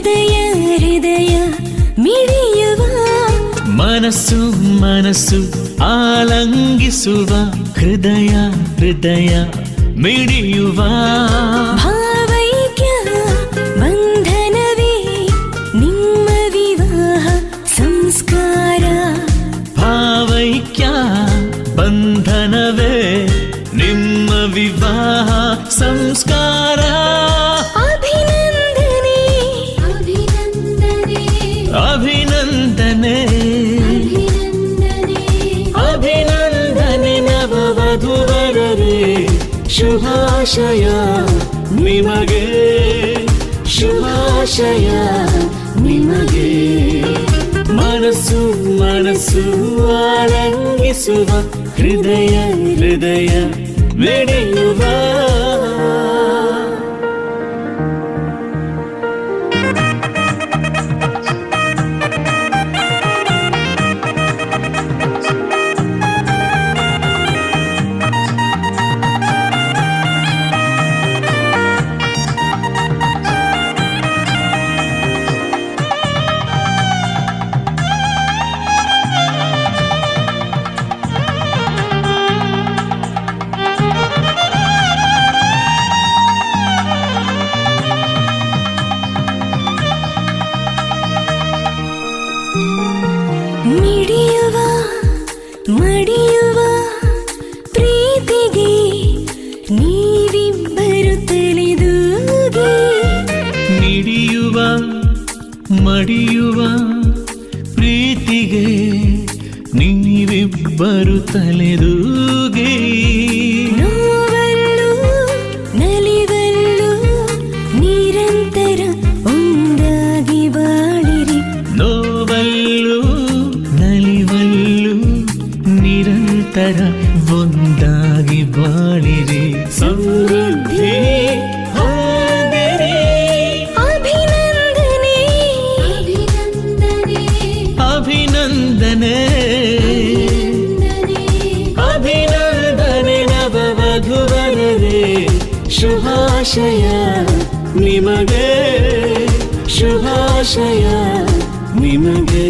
ഹൃദയ ഹൃദയ മിഴിയുവ. മനസ്സു മനസ്സു ആലംഘിസുവ ഹൃദയ ഹൃദയ മിഴിയുവ. ಬಂಧನವೇ ನಿಮ್ಮ ವಿವಾಹ ಸಂಸ್ಕಾರ ಶುಭಾಶಯ ನಿಮಗೆ. ಶುಭಾಶಯ ನಿಮಗೆ. ಮನಸ್ಸು ಮನಸ್ಸು ಆರಂಗಿಸುವ ಹೃದಯ ಹೃದಯ ಮಿಡಿಯುವ ಮಡಿಯುವ ಪ್ರೀತಿಗೆ ನೀವಿಬ್ಬರು ತಲೆದೂಗಿ ನೋವಲ್ಲೂ ನಲಿವಲ್ಲೂ ನಿರಂತರ ಒಂದಾಗಿ ಬಾಳಿರಿ ನೋವಲ್ಲೂ ನಲಿವಲ್ಲೂ ನಿರಂತರ ಶುಭಾಶಯ ನಿಮಗೆ ಶುಭಾಶಯ ನಿಮಗೆ.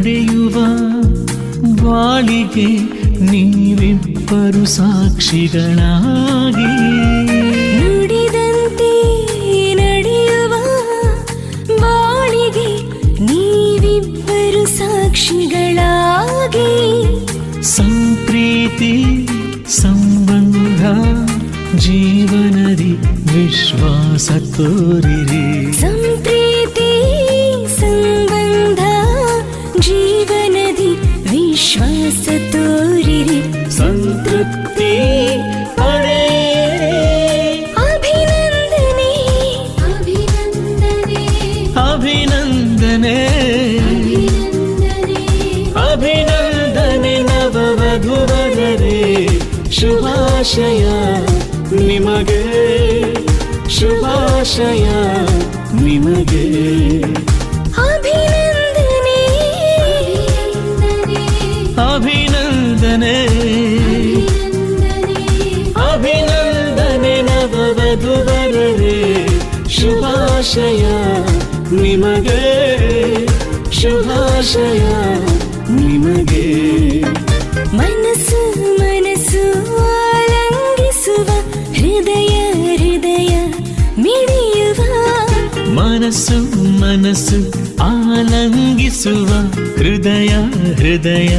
ನಡೆಯುವ ಬಾಳಿಗೆ ನೀವಿಬ್ಬರು ಸಾಕ್ಷಿಗಳಾಗಿ. ನುಡಿದಂತೆ ನಡೆಯುವ ಬಾಳಿಗೆ ನೀವಿಬ್ಬರು ಸಾಕ್ಷಿಗಳಾಗಿ. ಸಂಪ್ರೀತಿ ಸಂಬಂಧ ಜೀವನದಿ ವಿಶ್ವಾಸ ತೋರಿರಿ. ವಿಶ್ವಾಸ ತೋರಿರಿ ಸಂತೃಪ್ತಿ ಪಡೆಯಿರಿ. ಅಭಿನಂದನೆ. ಅಭಿನಂದನೆ. ಅಭಿನಂದನೆ ನವವಧುವರರೇ. ಶುಭಾಶಯ ನಿಮಗೆ. ಶುಭಾಶಯ ನಿಮಗೆ. ಅಭಿನಂದನೆ. ಅಭಿನಂದನೆ ನವವಧುವರರೇ ಶುಭಾಶಯ ನಿಮಗೆ. ಶುಭಾಶಯ ನಿಮಗೆ. ಮನಸ್ಸು ಮನಸ್ಸು ಆಲಂಗಿಸುವ ಹೃದಯ ಹೃದಯ ಮಿಡಿಯುವ. ಮನಸ್ಸು ಮನಸ್ಸು ಆಲಂಗಿಸುವ ಹೃದಯ ಹೃದಯ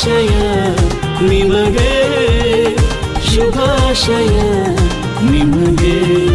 ಶುಭಾಶಯ ನಿಮಗೆ ಶುಭಾಶಯ ನಿಮಗೆ.